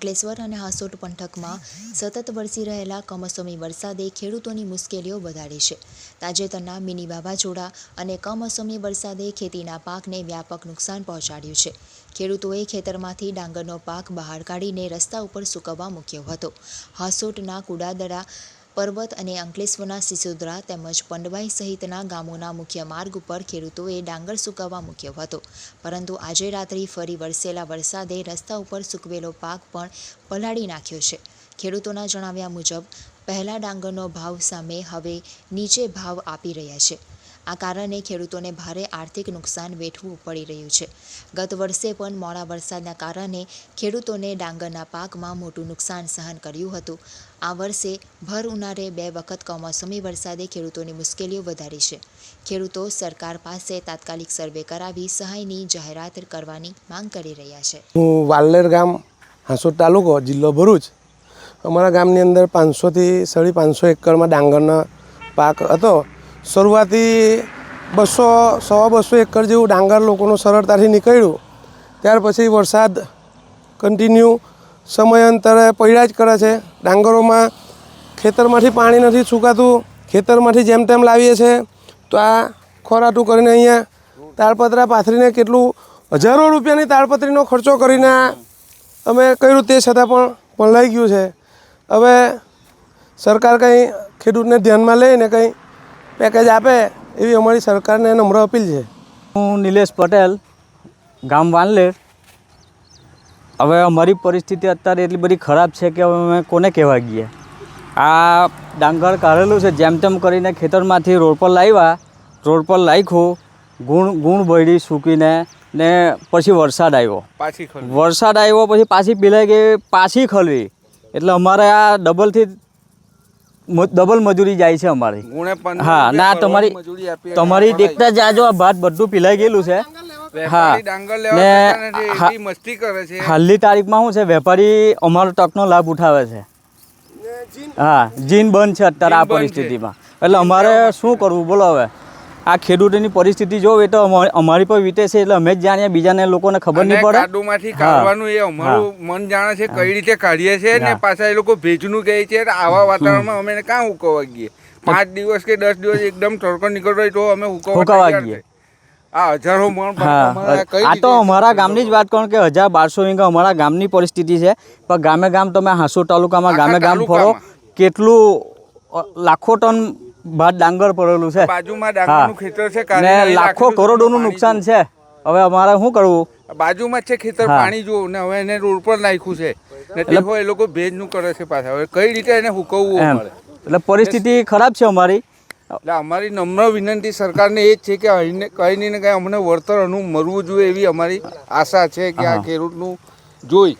અંકલેશ્વર અને હાસોટ પંથકમાં સતત વરસી રહેલા કમોસમી વરસાદે ખેડૂતોની મુશ્કેલીઓ વધારી છે. તાજેતરના મિની વાવાઝોડા અને કમોસમી વરસાદે ખેતીના પાકને વ્યાપક નુકસાન પહોંચાડ્યું છે. ખેડૂતોએ ખેતરમાંથી ડાંગરનો પાક બહાર કાઢીને રસ્તા ઉપર સૂકવવા મૂક્યો હતો. હાસોટના કુડાદરા પર્વત અને અંકલેશ્વરના સિસોદરા તેમજ પંડવાઈ સહિતના ગામોના મુખ્ય માર્ગ ઉપર ખેડૂતોએ ડાંગર સૂકવવા મૂક્યો હતો. પરંતુ આજે રાત્રે ફરી વરસેલા વરસાદે રસ્તા ઉપર સૂકવેલો પાક પણ પલાળી નાખ્યો છે. ખેડૂતોના જણાવ્યા મુજબ, પહેલા ડાંગરનો ભાવ સામે હવે નીચે ભાવ આપી રહ્યા છે. આ કારણે ખેડૂતોને ભારે આર્થિક નુકસાન વેઠવું પડી રહ્યું છે. ગત વર્ષે પણ મોડા વરસાદના કારણે ખેડૂતોને ડાંગરના પાકમાં મોટું નુકસાન સહન કર્યું હતું. આ વર્ષે ભર ઉનાળે બે વખત કમોસમી વરસાદે ખેડૂતોની મુશ્કેલીઓ વધારી છે. ખેડૂતો સરકાર પાસે તાત્કાલિક સર્વે કરાવી સહાયની જાહેરાત કરવાની માંગ કરી રહ્યા છે. હું વાલ્લેર ગામ, હાંસોદ તાલુકો, જિલ્લો ભરૂચ. અમારા ગામની અંદર પાંચસોથી સાડી પાંચસો એકરમાં ડાંગરનો પાક હતો. શરૂઆતી બસો, સવા બસો એકર જેવું ડાંગર લોકોનું સરળતાથી નીકળ્યું. ત્યાર પછી વરસાદ કન્ટિન્યુ સમયાંતરે પડ્યા જ કરે છે. ડાંગરોમાં ખેતરમાંથી પાણી નથી સુકાતું ખેતરમાંથી જેમ તેમ લાવીએ છીએ તો આ ખોરાટું કરીને અહીંયા તાળપત્રા પાથરીને કેટલું હજારો રૂપિયાની તાળપત્રીનો ખર્ચો કરીને અમે કર્યું તે છતાં પણ પલળાઈ ગયું છે. હવે સરકાર કંઈ ખેડૂતને ધ્યાનમાં લઈને કંઈ પેકેજ આપે એવી અમારી સરકારને નમ્ર અપીલ છે. હું નિલેશ પટેલ ગામ વાનલેર. હવે અમારી પરિસ્થિતિ અત્યારે એટલી બધી ખરાબ છે કે હવે અમે કોને કહેવા ગઈએ આ ડાંગર કાઢેલું છે જેમ તેમ કરીને ખેતરમાંથી રોડ પર લાવ્યા રોડ પર લાખ્યું ગુણ ગુણ બળી સૂકીને ને પછી વરસાદ આવ્યો. પાછી વરસાદ આવ્યો પછી પાછી પીલાઈ ગઈ પાછી ખલવી એટલે અમારે આ ડબલથી ડબલ મજૂરી જાય છે અમારી. હા ના તમારી તમારી દેખતા જ આજો આ ભાત બધું પીલાઈ ગયેલું છે. હા. ને મસ્તી કરે છે. હાલની તારીખમાં શું છે? વેપારી અમારો તકનો લાભ ઉઠાવે છે. હા જીન બંધ છે અત્યારે આ. પરિસ્થિતિમાં. એટલે અમારે શું કરવું? બોલો હવે. આ ખેડૂતોની પરિસ્થિતિ જોવે તો અમા- અમારી પર વીતે છે એટલે અમે જ જાણીએ બીજાને લોકોને ખબર નહીં પડે. કાદવમાંથી હા. કાઢવાનું એ અમારું મન જાણે છે કઈ રીતે કાઢીએ છીએ ને પાછા એ લોકો ભેજનું કહે છે આવા વાતાવરણમાં અમે કાં ઉકવા ગઈએ પાંચ દિવસ કે દસ દિવસ એકદમ તડકો નીકળતો હોય તો અમે ઉકવા ગઈએ. આ તો અમારા ગામની જ વાત કરો કે હજાર બારસો વીઘા અમારા ગામની પરિસ્થિતિ છે. પણ ગામે ગામ તમે હાંસુ તાલુકામાં ગામે ગામ ફરો કેટલું લાખો ટન ભાત ડાંગર પડેલું છે. બાજુમાં ડાંગરનું ખેતર છે કારણ લાખો કરોડોનું નુકસાન છે. હવે અમારે શું કરવું? બાજુમાં છે ખેતર પાણી જો ને હવે એને રોડ પર નાખ્યું છે. એટલે એ લોકો ભેજનું કરે છે પાછા. હવે કઈ રીતે એને હુકવવું એટલે પરિસ્થિતિ ખરાબ છે અમારી. એટલે અમારી નમ્ર વિનંતી સરકારને એ જ છે કે અહીંને કંઈ નહીં ને કઈ અમને વળતર અનુ મળવું જોઈએ એવી અમારી આશા છે કે આ ખેડૂતનું જોઈ.